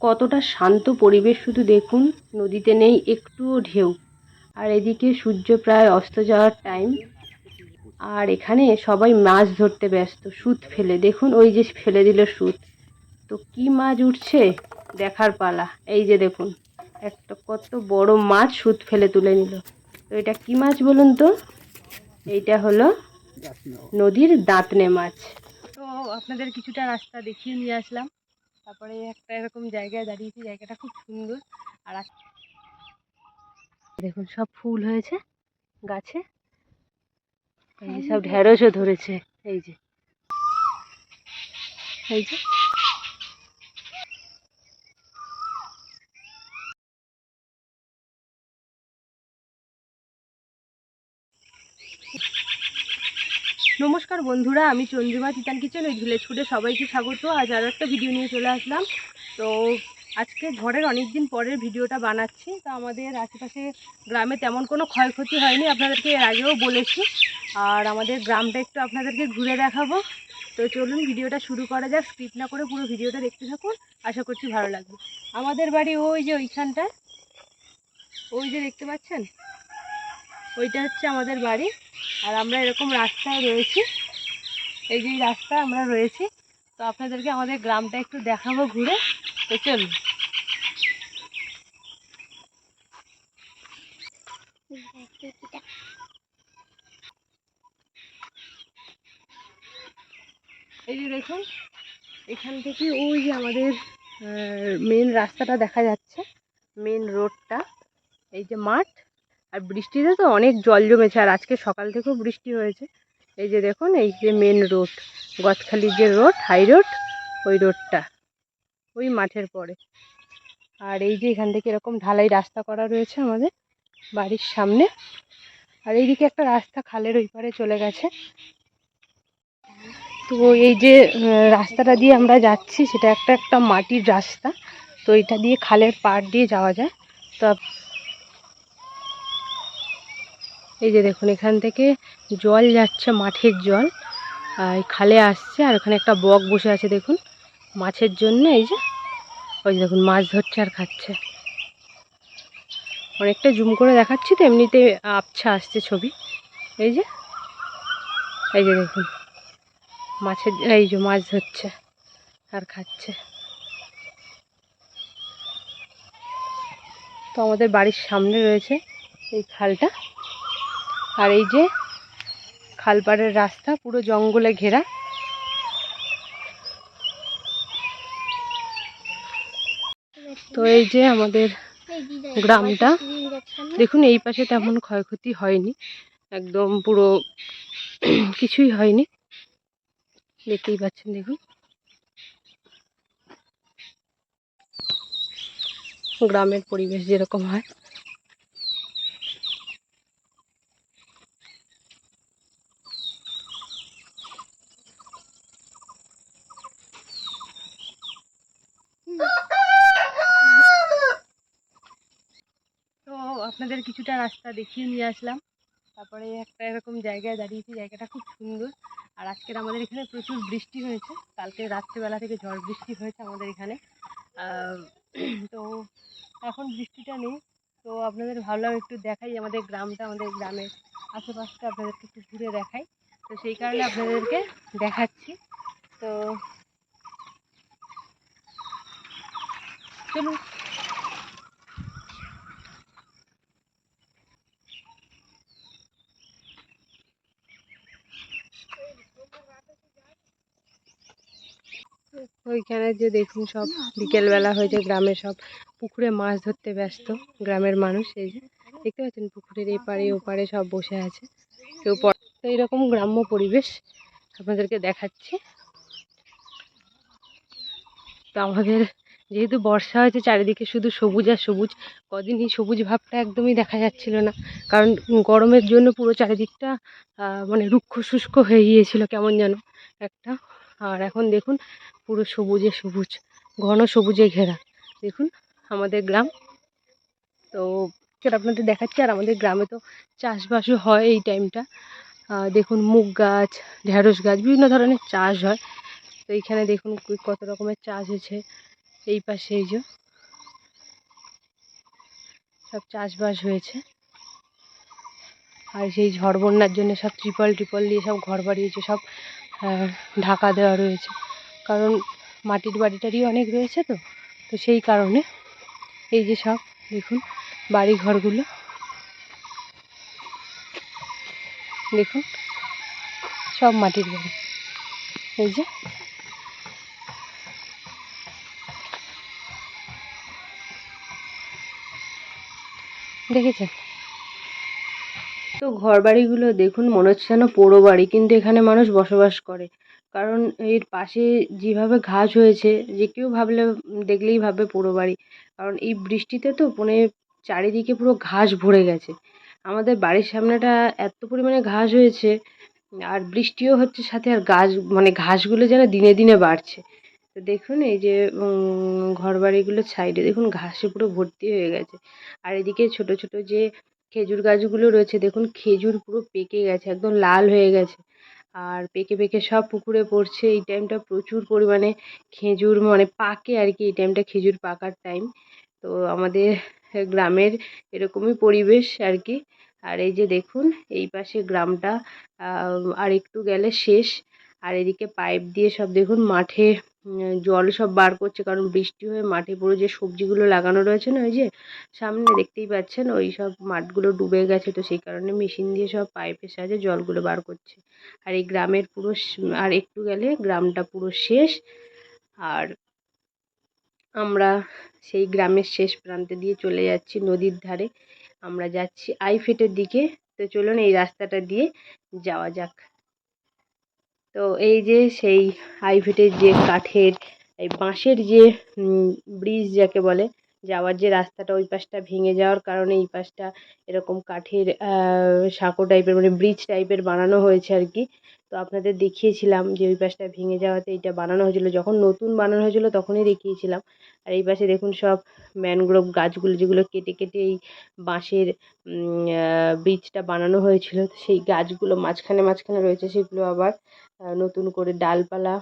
কতটা শান্ত পরিবেশ শুধু দেখুন নদীতে নেই একটুও ঢেউ। আর এদিকে সূর্য প্রায় অস্ত যাওয়ার টাইম আর এখানে সবাই মাছ ধরতে ব্যস্ত সুত ফেলে। দেখুন ওই যে ফেলে দিল সুত। তো কি মাছ উঠছে? দেখার পালা। এই যে দেখুন একটা কত বড় মাছ সুত ফেলে তুলে নিল। তো এটা কি মাছ বলুন তো? এইটা হলো নদীর দাঁতনে মাছ। তো আপনাদের কিছুটা রাস্তা দেখিয়ে নিয়ে আসলাম। তারপরে একটা এরকম জায়গায় দাঁড়িয়েছি, জায়গাটা খুব সুন্দর। আর দেখুন, সব ফুল হয়েছে গাছে। সব ঢেঁড়সও ধরেছে, এই যে। এই যে। নমস্কার বন্ধুরা, আমি চন্দ্রিমা তিতান কিচেন ওই ঝুলে ছুটে সবাইকে স্বাগত। আজ আরও একটা ভিডিও নিয়ে চলে আসলাম। তো আজকে ঝড়ের অনেক দিন পরের ভিডিওটা বানাচ্ছি। তো আমাদের আশেপাশে গ্রামে তেমন কোনো ক্ষয়ক্ষতি হয়নি, আপনাদেরকে এর আগেও বলেছি। আর আমাদের গ্রামটা একটু আপনাদেরকে ঘুরে দেখাবো। তো চলুন ভিডিওটা শুরু করা যাক স্কিপ না করে পুরো ভিডিওটা দেখতে থাকুন। আশা করছি ভালো লাগবে। আমাদের বাড়ি ওই যে ওইখানটায়। ওই যে দেখতে পাচ্ছেন? ওইটা হচ্ছে আমাদের বাড়ি। আর আমরা এরকম রাস্তায় রয়েছি। এই যে রাস্তায় আমরা রয়েছি। তো আপনাদেরকে আমাদের গ্রামটা একটু দেখাবো ঘুরে। তো চলুন। এই যে দেখুন, এখান থেকে ওই যে আমাদের মেন রাস্তাটা দেখা যাচ্ছে। মেন রোডটা এই যে মাঠ। আর বৃষ্টিতে তো অনেক জল জমেছে, আর আজকে সকাল থেকেও বৃষ্টি হয়েছে। এই যে দেখুন, এই যে মেন রোড গদখালির যে রোড হাই রোড ওই রোডটা ওই মাঠের পরে। আর এই যে এখান থেকে এরকম ঢালাই রাস্তা করা রয়েছে আমাদের বাড়ির সামনে। আর এইদিকে একটা রাস্তা খালের ওই পারে চলে গেছে। তো এই যে রাস্তাটা দিয়ে আমরা যাচ্ছি, সেটা একটা একটা মাটির রাস্তা। তো এটা দিয়ে খালের পাড় দিয়ে যাওয়া যায়। তো এই যে দেখুন, এখান থেকে জল যাচ্ছে, মাঠের জল। আর খালে আসছে, আর ওখানে একটা বক বসে আছে, দেখুন। মাছের জন্য এই যে, ওই যে দেখুন, মাছ ধরছে আর খাচ্ছে। অনেকটা জুম করে দেখাচ্ছি তো, এমনিতে আবছা আসছে ছবি। এই যে এই যে দেখুন, মাছের, এই যে মাছ ধরছে আর খাচ্ছে। তো আমাদের বাড়ির সামনে রয়েছে এই খালটা। আর এই যে খালপাড়ের রাস্তা, পুরো জঙ্গলে ঘেরা। তো এই যে আমাদের গ্রামটা, দেখুন এই পাশে তেমন ক্ষয়ক্ষতি হয়নি, একদম পুরো কিছুই হয়নি। দেখতেই পাচ্ছেন, দেখুন। গ্রামের পরিবেশ যেরকম হয় তো আপনাদের কিছুটা রাস্তা দেখিয়ে নিয়ে আসলাম। তারপরে একটা এরকম জায়গায় দাঁড়িয়েছি, জায়গাটা খুব সুন্দর। আর আজকের আমাদের এখানে প্রচুর বৃষ্টি হয়েছে। কালকে রাত্রেবেলা থেকে ঝড় বৃষ্টি হয়েছে আমাদের এখানে। তো এখন বৃষ্টিটা নেই। তো আপনাদের ভাবলাম একটু দেখাই আমাদের গ্রামটা, আমাদের গ্রামের আশেপাশটা আপনাদেরকে একটু ঘুরে দেখাই। তো সেই কারণে আপনাদেরকে দেখাচ্ছি। তো চলুন। ওইখানে যে দেখুন সব বিকেলবেলা হয়েছে, গ্রামে সব পুকুরে মাছ ধরতে ব্যস্ত, গ্রামের মানুষ এই যে। দেখতে পাচ্ছেন পুকুরের এপারে ওপারে সব বসে আছে, কেউ তো এইরকম গ্রাম্য পরিবেশ আপনাদেরকে দেখাচ্ছি। তো আমাদের যেহেতু বর্ষা হয়েছে, চারিদিকে শুধু সবুজ আর সবুজ, কদিন এই সবুজ ভাবটা একদমই দেখা যাচ্ছিল না। কারণ গরমের জন্য পুরো চারিদিকটা মানে রুক্ষ শুষ্ক হয়ে গিয়েছিল, কেমন যেন একটা আর এখন দেখুন পুরো সবুজে সবুজ, ঘন সবুজে ঘেরা। দেখুন আমাদের গ্রাম। তো সেটা আপনাদের দেখাচ্ছি, আর আমাদের গ্রামে তো চাষবাসও হয় এই টাইমটা। দেখুন মুগ গাছ, ঢেঁড়স গাছ, বিভিন্ন ধরনের চাষ হয়। তো এইখানে দেখুন কত রকমের চাষ হয়েছে এই পাশে এই যে। সব চাষবাস হয়েছে। আর সেই ঝড় বন্যার জন্য সব ত্রিপল টিপল দিয়ে সব ঘর বাড়িয়েছে সব ঢাকা দেওয়া রয়েছে। কারণ মাটির বাড়ি টাড়ি অনেক রয়েছে তো তো সেই কারণে এই যে সব, দেখুন বাড়ি ঘরগুলো দেখুন, সব মাটির বাড়ি। এই যে। দেখেছেন? তো ঘর বাড়িগুলো দেখুন মনে হচ্ছে যেন পোড়ো বাড়ি কিন্তু এখানে মানুষ বসবাস করে। কারণ এর পাশে যেভাবে ঘাস হয়েছে যে কেউ ভাবলে দেখলেই ভাববে পোড়ো বাড়ি। কারণ এই বৃষ্টিতে তো মানে চারিদিকে পুরো ঘাস ভরে গেছে। আমাদের বাড়ির সামনেটা এত পরিমাণে ঘাস হয়েছে আর বৃষ্টিও হচ্ছে সাথে আর গাছ মানে ঘাসগুলো যেন দিনে দিনে বাড়ছে। তো দেখুন এই যে উম, ঘর বাড়িগুলোর সাইডে দেখুন ঘাসে পুরো ভর্তি হয়ে গেছে। আর এদিকে ছোট ছোট যে খেজুর গাছগুলো রয়েছে, দেখুন খেজুর পুরো পেকে গেছে, একদম লাল হয়ে গেছে। আর পেকে পেকে সব পুকুরে পড়ছে, এই টাইমটা প্রচুর পরিমাণে খেজুর মানে পাকে আর কি, এই টাইমটা খেজুর পাকার টাইম তো আমাদের গ্রামের এরকমই পরিবেশ আর কি। আর এই যে দেখুন, এই পাশে গ্রামটা আর একটু গেলে শেষ। আর এদিকে পাইপ দিয়ে সব দেখুন মাঠে জল সব বার করছে, কারণ বৃষ্টি হয়ে মাঠে পুরো যে সবজিগুলো লাগানো রয়েছে না, ওই যে সামনে দেখতেই পাচ্ছেন, ওই সব মাঠগুলো ডুবে গেছে, তো সেই কারণে মেশিন দিয়ে সব পাইপের সাহায্যে জলগুলো বার করছে। আর এই গ্রামের পুরো আর একটু গেলে গ্রামটা পুরো শেষ, আর আমরা সেই গ্রামের শেষ প্রান্তে দিয়ে চলে যাচ্ছি নদীর ধারে। আমরা যাচ্ছি আইফেটের দিকে, তো চলুন এই রাস্তাটা দিয়ে যাওয়া যাক। তো এই যে সেই আইভেটের যে কাঠের, এই বাঁশের যে ব্রিজ যাকে বলে, যাওয়ার যে রাস্তাটা ওই পাশটা ভেঙে যাওয়ার কারণে এই পাশটা এরকম কাঠের সাঁকো টাইপের মানে ব্রিজ টাইপের বানানো হয়েছে আর কি। তো আপনাদের দেখিয়েছিলাম যে ওই পাশটা ভেঙে যাওয়াতে এইটা বানানো হয়েছিল, যখন নতুন বানানো হয়েছিল তখনই দেখিয়েছিলাম। আর এই পাশে দেখুন সব ম্যানগ্রোভ গাছগুলো যেগুলো কেটে কেটে এই বাঁশের ব্রিজটা বানানো হয়েছিল সেই গাছগুলো মাঝখানে মাঝখানে রয়েছে, সেগুলো আবার নতুন করে ডালপালা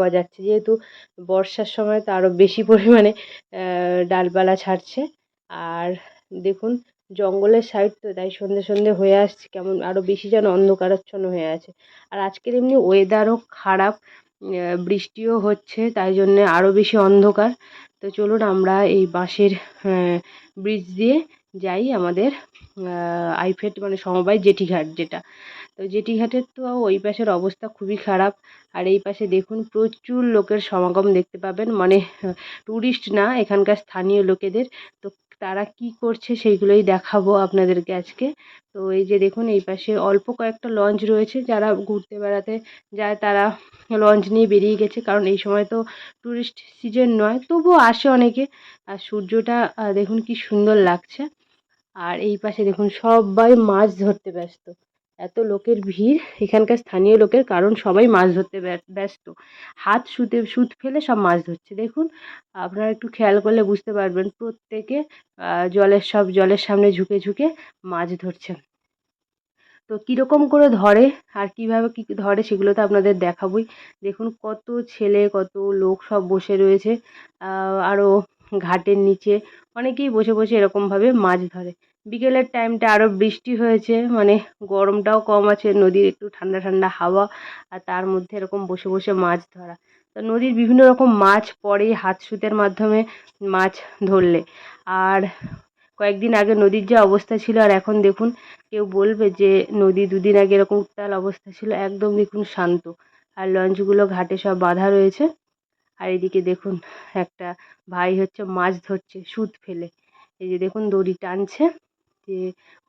গজাচ্ছে। যেহেতু বর্ষার সময় তো আরও বেশি পরিমাণে ডালপালা ছাড়ছে। আর দেখুন জঙ্গলের সাইড তো, তাই সন্ধে সন্ধে হয়ে আসছে, কেমন আরও বেশি যেন অন্ধকারাচ্ছন্ন হয়ে আছে। আর আজকের এমনি ওয়েদারও খারাপ বৃষ্টিও হচ্ছে, তাই জন্যে আরও বেশি অন্ধকার। তো চলুন আমরা এই বাঁশের ব্রিজ দিয়ে যাই আমাদের আইফেট মানে সমবায় জেটিঘাট যেটা। তো জেটিঘাটের তো ওই পাশের অবস্থা খুবই খারাপ। আর এই পাশে দেখুন প্রচুর লোকের সমাগম দেখতে পাবেন। মানে ট্যুরিস্ট না, এখানকার স্থানীয় লোকেদের। তো তারা কি করছে সেইগুলোই দেখাবো আপনাদেরকে আজকে। তো এই যে দেখুন, এই পাশে অল্প কয়েকটা লঞ্চ রয়েছে যারা ঘুরতে বেড়াতে যায়, তারা লঞ্চ নিয়ে বেরিয়ে গেছে। কারণ এই সময় তো ট্যুরিস্ট সিজন নয়, তবুও আসে অনেকে। আর সূর্যটা দেখুন কি সুন্দর লাগছে। আর এই পাশে দেখুন, সবাই মাছ ধরতে ব্যস্ত। এত লোকের ভিড়, এখানকার স্থানীয় লোকের কারণ সবাই মাছ ধরতে ব্য- ব্যস্ত। হাত সুতে, সুত ফেলে সব মাছ ধরছে। দেখুন, আপনারা একটু খেয়াল করলে বুঝতে পারবেন, প্রত্যেকে জলের সব, জলের সামনে ঝুঁকে ঝুঁকে মাছ ধরছে। তো কীরকম করে ধরে আর কীভাবে কী ধরে সেগুলো তো আপনাদের দেখাবই। দেখুন, কত ছেলে, কত লোক সব বসে রয়েছে আরও ঘাটের নিচে। অনেকেই বসে বসে এরকমভাবে মাছ ধরে। বিকেলের টাইমটা আরও বৃষ্টি হয়েছে মানে গরমটাও কম আছে, নদীর একটু ঠান্ডা ঠান্ডা হাওয়া আর তার মধ্যে এরকম বসে বসে মাছ ধরা। তো নদীর বিভিন্ন রকম মাছ পড়ে হাত সুতের মাধ্যমে মাছ ধরলে। আর কয়েকদিন আগে নদীর যা অবস্থা ছিল, আর এখন দেখুন কেউ বলবে যে নদী দুদিন আগে এরকম উত্তাল অবস্থা ছিল, একদম দেখুন শান্ত। আর লঞ্চগুলো, ঘাটে সব বাঁধা রয়েছে। আর এদিকে দেখুন একটা ভাই হচ্ছে মাছ ধরছে, সুত ফেলে। এই যে দেখুন দড়ি টানছে। যে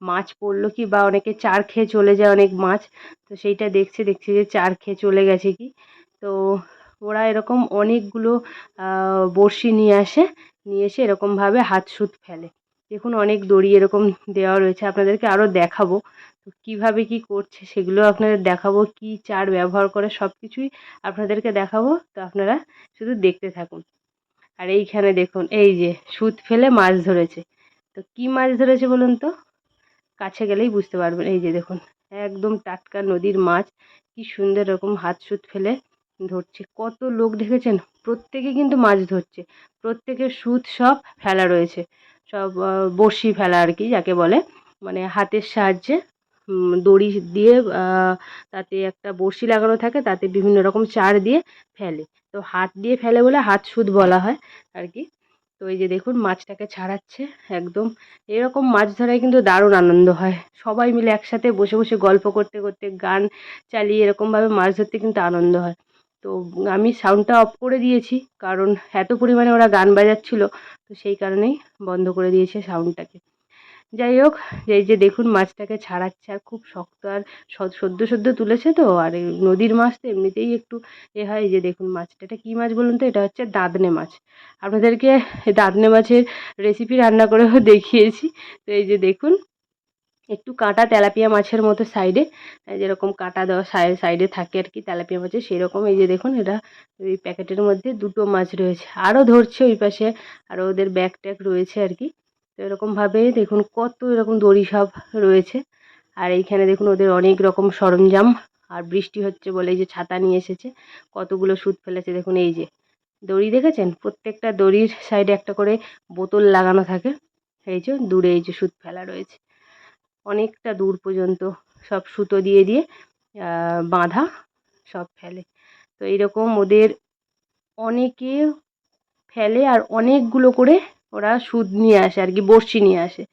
মাছ পড়ল কি বা অনেকে চার খেয়ে চলে যায় অনেক মাছ, তো সেইটা দেখছে দেখছে যে চার খেয়ে চলে গেছে কি। তো ওরা এরকম অনেকগুলো বড়শি নিয়ে আসে, নিয়ে এসে এরকমভাবে হাত সুত ফেলে। দেখুন অনেক দড়ি এরকম দেওয়া রয়েছে, আপনাদেরকে আরও দেখাবো। তো কীভাবে কী করছে সেগুলো আপনাদের দেখাবো, কী চার ব্যবহার করে সব কিছুই আপনাদেরকে দেখাবো, তো আপনারা শুধু দেখতে থাকুন। আর এইখানে দেখুন, এই যে সুত ফেলে মাছ ধরেছে। তো কী মাছ ধরেছে বলুন তো? কাছে গেলেই বুঝতে পারবেন। এই যে দেখুন, একদম টাটকা নদীর মাছ। কি সুন্দর এরকম হাত সুত ফেলে ধরছে। কত লোক দেখেছেন? প্রত্যেকে কিন্তু মাছ ধরছে। প্রত্যেকের সুত সব ফেলা রয়েছে। সব বড়শি ফেলা আর কি, যাকে বলে। মানে হাতের সাহায্যে দড়ি দিয়ে তাতে একটা বড়শি লাগানো থাকে, তাতে বিভিন্ন রকম চার দিয়ে ফেলে। তো হাত দিয়ে ফেলে বলে হাত সুদ বলা হয় আর কি। তো এই যে দেখুন, মাছটাকে ছাড়াচ্ছে একদম। এরকম মাছ ধরায় কিন্তু দারুণ আনন্দ হয়। সবাই মিলে একসাথে বসে বসে গল্প করতে করতে, গান চালিয়ে এরকমভাবে মাছ ধরতে কিন্তু আনন্দ হয়। তো আমি সাউন্ডটা অফ করে দিয়েছি, কারণ এত পরিমাণে ওরা গান বাজাচ্ছিল, তো সেই কারণেই বন্ধ করে দিয়েছে সাউন্ডটাকে যাই হোক, এই যে দেখুন মাছটাকে ছাড়াচ্ছে আর খুব শক্ত আর সদ্য সদ্য তুলেছে তো, আর নদীর মাছ তো এমনিতেই একটু এ হয় যে দেখুন মাছটা। এটা কী মাছ বলুন তো? এটা হচ্ছে দাঁতনে মাছ। আপনাদেরকে দাঁতনে মাছের রেসিপি রান্না করেও দেখিয়েছি। তো এই যে দেখুন, একটু কাঁটা তেলাপিয়া মাছের মতো সাইডে যেরকম কাঁটা দেওয়া সাইডে থাকে আর কি তেলাপিয়া মাছের, সেরকম এই যে দেখুন, এটা ওই প্যাকেটের মধ্যে দুটো মাছ রয়েছে। আরও ধরছে ওই পাশে, আরও ওদের ব্যাগ ট্যাগ রয়েছে আর কি। তো এরকমভাবে দেখুন কত এরকম দড়ি সব রয়েছে। আর এইখানে দেখুন ওদের অনেক রকম সরঞ্জাম। আর বৃষ্টি হচ্ছে বলে এই যে ছাতা নিয়ে এসেছে। কতগুলো সুদ ফেলেছে দেখুন এই যে। দড়ি দেখেছেন? প্রত্যেকটা দড়ির সাইডে একটা করে বোতল লাগানো থাকে। এই যে দূরে এই যে সুদ ফেলা রয়েছে। অনেকটা দূর পর্যন্ত সব সুতো দিয়ে দিয়ে বাঁধা সব ফেলে। তো এইরকম ওদের অনেকে ফেলে আর অনেকগুলো করে ওরা সুদ নিয়ে আসে আর কি, বড়শি নিয়ে আসে।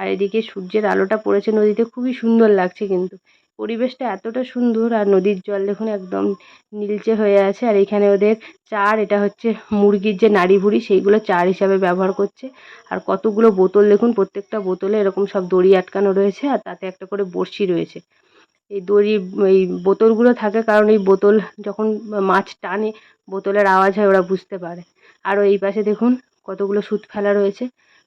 আর এদিকে সূর্যের আলোটা পড়েছে নদীতে, খুবই সুন্দর লাগছে কিন্তু। পরিবেশটা এতটা সুন্দর আর নদীর জল দেখুন একদম নীলচে হয়ে আছে। আর এখানে ওদের চার, এটা হচ্ছে মুরগির যে নাড়ি ভুড়ি সেইগুলো চার হিসাবে ব্যবহার করছে। আর কতগুলো বোতল দেখুন, প্রত্যেকটা বোতলে এরকম সব দড়ি আটকানো রয়েছে আর তাতে একটা করে বড়শি রয়েছে। এই দড়ি, এই বোতলগুলো থাকে কারণ এই বোতল যখন মাছ টানে, বোতলের আওয়াজ হয়, ওরা বুঝতে পারে। আরও এই পাশে দেখুন কতগুলো সুত ফেলা রয়েছে,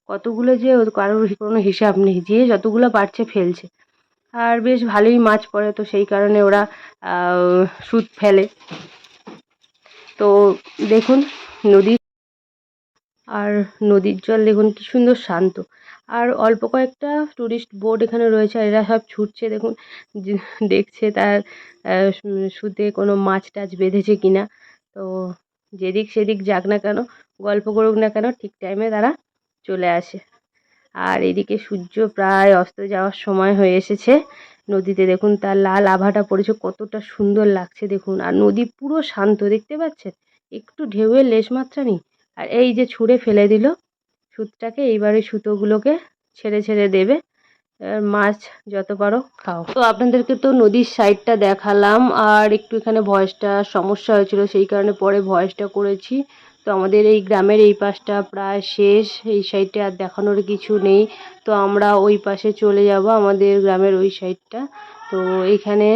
কতগুলো যে কারোর কোনো হিসাব নেই, যে যতগুলো পারছে ফেলছে। আর বেশ ভালোই মাছ পড়ে তো সেই কারণে ওরা সুত ফেলে। তো দেখুন, নদী আর নদীর জল দেখুন কি সুন্দর শান্ত। আর অল্প কয়েকটা টুরিস্ট বোট এখানে রয়েছে, আর এরা সব ছুটছে দেখুন দেখছে তার সুতে কোনো মাছ টাছ বেঁধেছে কিনা। তো যেদিক সেদিক যাক না কেন গল্প করুক না কেন, ঠিক টাইমে তারা চলে আসে। আর এদিকে সূর্য প্রায় অস্ত যাওয়ার সময় হয়ে এসেছে। নদীতে দেখুন তার লাল আভাটা পড়েছে, কতটা সুন্দর লাগছে দেখুন। আর নদী পুরো শান্ত, দেখতে পাচ্ছেন? একটু ঢেউয়ের লেশমাত্রা নেই। আর এই যে ছুঁড়ে ফেলে দিল সুতটাকে, এইবারে সুতোগুলোকে ছেড়ে ছেড়ে দেবে। মাছ যত পারো খাও। তো আপনাদেরকে তো নদীর সাইডটা দেখালাম, আর একটু এখানে ভয়েসটা সমস্যা হয়েছিল, সেই কারণে পরে ভয়েসটা করেছি। তো আমাদের এই গ্রামের এই পাশটা প্রায় শেষ, এই সাইডে আর দেখানোর কিছু নেই। তো আমরা ওই পাশে চলে যাব আমাদের গ্রামের ওই সাইডটা। তো এইখানে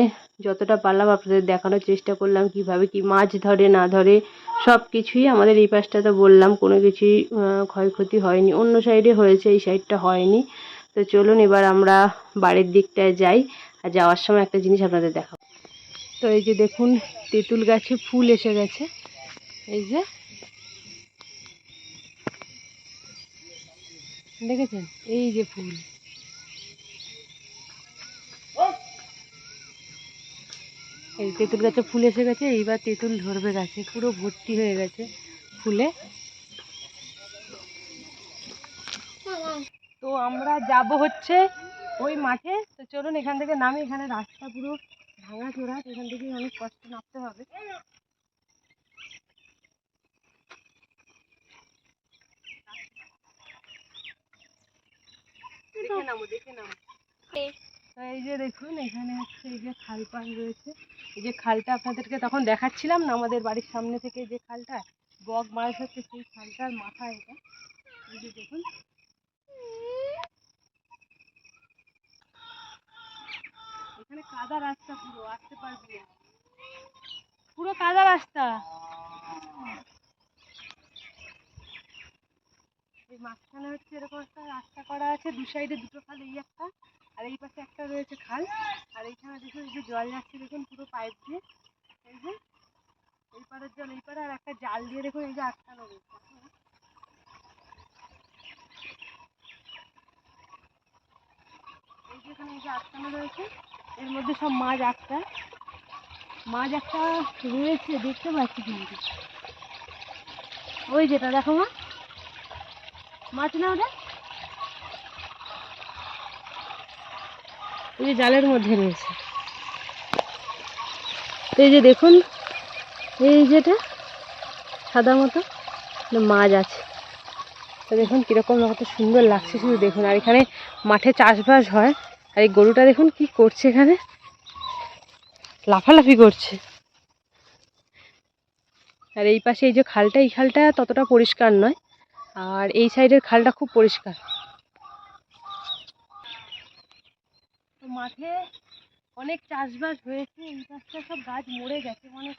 যতটা পারলাম আপনাদের দেখানোর চেষ্টা করলাম, কীভাবে কি মাছ ধরে, না ধরে সব কিছুই আমাদের এই পাশটা তো বললাম, কোনো কিছুই ক্ষয়ক্ষতি হয়নি। অন্য সাইডে হয়েছে, এই সাইডটা হয়নি। তো চলুন এবার আমরা বাড়ির দিকটায় যাই আর যাওয়ার সময় একটা জিনিস আপনাদের দেখাবো। তো এই যে দেখুন, তেঁতুল গাছে ফুল এসে গেছে। এই যে দেখেছেন? এই যে ফুল। এই তেঁতুল গাছে ফুল এসে গেছে, এইবার তেঁতুল ধরবে গাছে, পুরো ভর্তি হয়ে গেছে ফুলে। তো আমরা যাব হচ্ছে ওই মাঠে। তো চলুন এখান থেকে নামি, এখানে রাস্তা পুরো ভাঙা চোরা এখান থেকে অনেক কষ্ট নামতে হবে। এই যে দেখুন, এখানে হচ্ছে এই যে রয়েছে। এই যে খালটা আপনাদেরকে তখন দেখাচ্ছিলাম না, আমাদের বাড়ির সামনে থেকে যে খালটা, বক মাছ সেই খালটার দেখুন। এখানে কাদা রাস্তা পুরো, আসতে পারবি পুরো কাদা রাস্তা। এই মাঝখানে হচ্ছে এরকম একটা রাস্তা করা আছে, দু সাইডে দুটো খাল, এই একটা, আর এই পাশে একটা রয়েছে খাল, আর এইখানে দেখুন এই যে জল যাচ্ছে, দেখুন পুরো পাইপ দিয়ে, এই যে, এই পাড়ের জল, এই পাড়ে আর একটা জাল দিয়ে দেখুন এই যে আটকানো রয়েছে। এই এই যে আটকানো রয়েছে, এর মধ্যে সব মাছ আটকায় মাছ একটা রয়েছে, দেখতে পাচ্ছি কিন্তু। ওই যেটা, দেখো মা। মাছ না ওটা? এই যে জালের মধ্যে রয়েছে। তো এই যে দেখুন, এই যেটা সাদা মতো মাছ আছে। তো দেখুন কীরকম কত সুন্দর লাগছে শুধু দেখুন। আর এখানে মাঠে চাষবাস হয়। আর এই গরুটা দেখুন কি করছে এখানে। লাফালাফি করছে। আর এই পাশে এই যে খালটা, এই খালটা ততটা পরিষ্কার নয়। আর এই সাইডের খালটা খুব পরিষ্কার। মাঠে অনেক চাষবাস হয়েছে, এই সব গাছ মরে গেছে মানে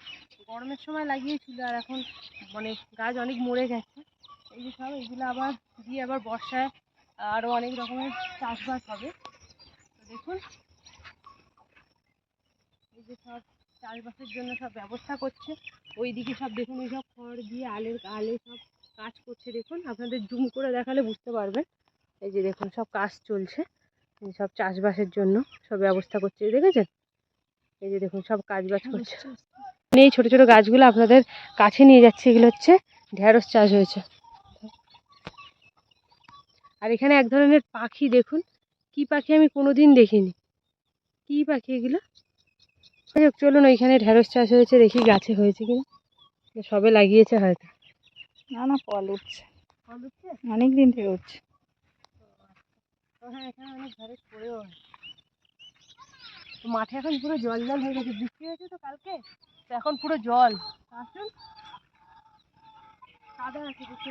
গরমের সময় লাগিয়েছিল আর এখন মানে গাছ অনেক মরে গেছে। এই যে সব এগুলো আবার দিয়ে আবার বর্ষায় আরও অনেক রকমের চাষবাস হবে। তো দেখুন, এই যে সব চাষবাসের জন্য সব ব্যবস্থা করছে। ওইদিকে সব দেখুন, ওই সব খড় দিয়ে আলের, আলে সব কাজ করছে দেখুন। আপনাদের জুম করে দেখালে বুঝতে পারবেন। এই যে দেখুন সব কাজ চলছে। সব চাষবাসের জন্য সব ব্যবস্থা করছে দেখেছেন? এই যে দেখুন সব কাজ বাজ করছে। এই ছোট ছোট গাছগুলো আপনাদের কাছে নিয়ে যাচ্ছে। এগুলো হচ্ছে ঢ্যাঁড়স চাষ হয়েছে। আর এখানে এক ধরনের পাখি দেখুন। কি পাখি আমি কোনোদিন দেখিনি। কি পাখি এগুলো? চলুন ওইখানে ঢ্যাঁড়স চাষ হয়েছে দেখি গাছে হয়েছে কিনা। সবে লাগিয়েছে হয়তো। না না ফল উঠছে। অনেক দিন থেকে উঠছে। তো হ্যাঁ এখানে অনেক ঢ্যাঁড়স পড়েও তো মাঠে এখন পুরো জল জল হয়ে গেছে। বৃষ্টি হয়েছে তো কালকে? তো এখন পুরো জল। আসুন। কাদা আছে দেখতে।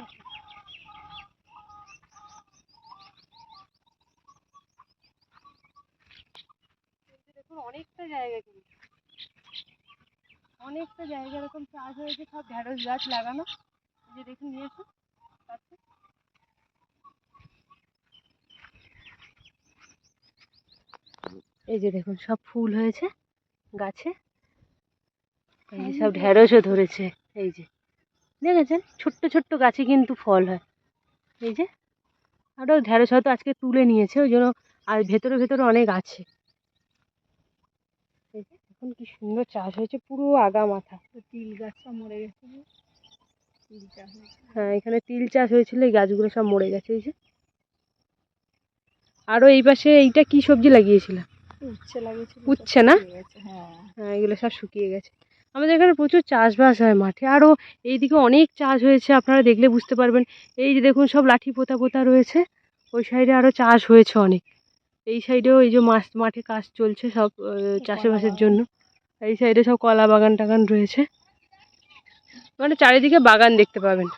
দেখুন অনেকটা জায়গা কিন্তু। অনেকটা জায়গা এরকম চাষ হয়েছে সব ঢ্যাঁড়স গাছ লাগানো। এই যে দেখুন, সব ফুল হয়েছে গাছে। এই যে সব ঢেঁড়সও ধরেছে, এই যে। দেখেছেন? ছোট্ট ছোট্ট গাছে কিন্তু ফল হয়। এই যে, আরও ঢেঁড়স হয়তো আজকে তুলে নিয়েছে, ওই জন্য আর ভেতরে ভেতরে অনেক আছে। এই যে, দেখুন কি সুন্দর চাষ হয়েছে, পুরো আগা মাথা। তিল গাছটা মরে গেছে। হ্যাঁ এখানে তিল চাষ হয়েছিল এই গাছগুলো সব মরে গেছে এই যে। আরও এই পাশে এইটা কি সবজি লাগিয়েছিল? উচ্ছে লাগিয়েছিল উচ্ছে না? হ্যাঁ। হ্যাঁ এগুলো সব শুকিয়ে গেছে। আমাদের এখানে প্রচুর চাষবাস হয় মাঠে আরও এইদিকে অনেক চাষ হয়েছে আপনারা দেখলে বুঝতে পারবেন। এই যে দেখুন সব লাঠি পোতা পোতা রয়েছে ওই সাইডে আরও চাষ হয়েছে অনেক। এই সাইডেও এই যে মাছ মাঠে কাজ চলছে সব চাষবাসের জন্য। এই সাইডে সব কলা বাগান টাগান রয়েছে। মানে চারিদিকে বাগান দেখতে পাবেন।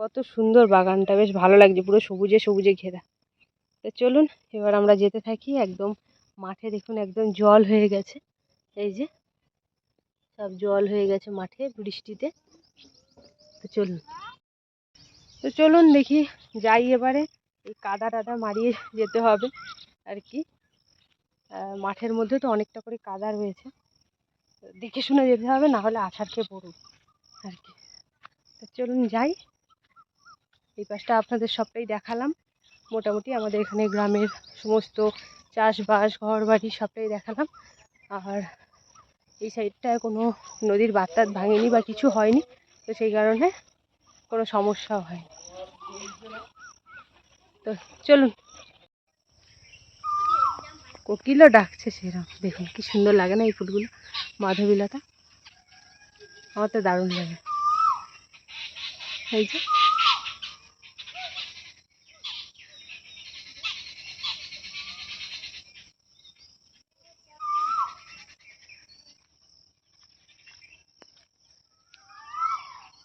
কত সুন্দর বাগানটা, বেশ ভালো লাগছে পুরো সবুজে সবুজে ঘেরা। তো চলুন, এবার আমরা যেতে থাকি একদম মাঠে, দেখুন একদম জল হয়ে গেছে। এই যে, সব জল হয়ে গেছে মাঠে বৃষ্টিতে। তো চলুন। তো চলুন দেখি, যাই এবারে। এই কাদা টাদা মারিয়ে যেতে হবে আর কি। মাঠের মধ্যে তো অনেকটা করে কাদা রয়েছে। দেখে শুনে যেতে হবে, না হলে আছাড় খেয়ে পড়ব আর কি। তো চলুন যাই। এই পাশটা আপনাদের সবটাই দেখালাম। মোটামুটি আমাদের এখানে গ্রামের সমস্ত চাষবাস ঘর বাড়ি সবটাই দেখালাম। আর এই সাইডটায় কোনো নদীর বাতাত ভাঙেনি বা কিছু হয়নি, তো সেই কারণে কোনো সমস্যাও হয়নি। তো চলুন কোকিলও ডাকছে সেরকম। দেখুন, কি সুন্দর লাগে না এই ফুলগুলো? মাধবীলতা। আমার তো দারুণ লাগে। এই যে।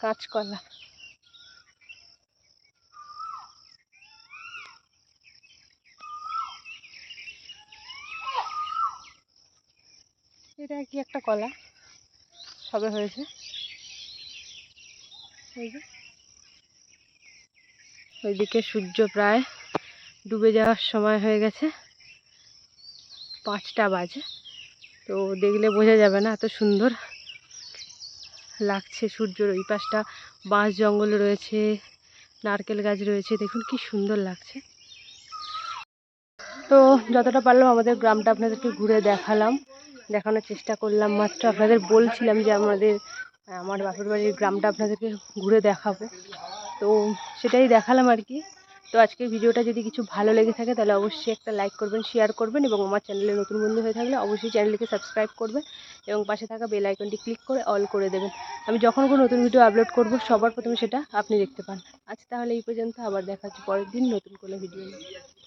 কাঁচকলা এটা কি একটা কলা। সবে হয়েছে। ওইদিকে সূর্য প্রায় ডুবে যাওয়ার সময় হয়ে গেছে। পাঁচটা বাজে। তো দেখলে বোঝা যাবে না, এত সুন্দর লাগছে সূর্যর ওই পাশটা। বাঁশ জঙ্গল রয়েছে, নারকেল গাছ রয়েছে, দেখুন কি সুন্দর লাগছে। তো যতটা পারলাম আমাদের গ্রামটা আপনাদেরকে ঘুরে দেখালাম। দেখানোর চেষ্টা করলাম। মাত্র আপনাদের বলছিলাম যে আমাদের, আমার বাপের বাড়ির গ্রামটা আপনাদেরকে ঘুরে দেখাবো। তো সেটাই দেখালাম আর কি। তো আজকের ভিডিওটা যদি কিছু ভালো লেগে থাকে, তাহলে অবশ্যই একটা লাইক করবেন শেয়ার করবেন এবং আমার চ্যানেলে নতুন বন্ধু হয়ে থাকলে অবশ্যই চ্যানেলটিকে সাবস্ক্রাইব করবেন এবং পাশে থাকা বেল আইকনটি ক্লিক করে অল করে দেবেন। আমি যখন কোনো নতুন ভিডিও আপলোড করব, সবার প্রথমে সেটা আপনি দেখতে পান। আজ তাহলে এই পর্যন্ত, আবার দেখা হচ্ছে পরের দিন নতুন কোনো ভিডিও নিয়ে।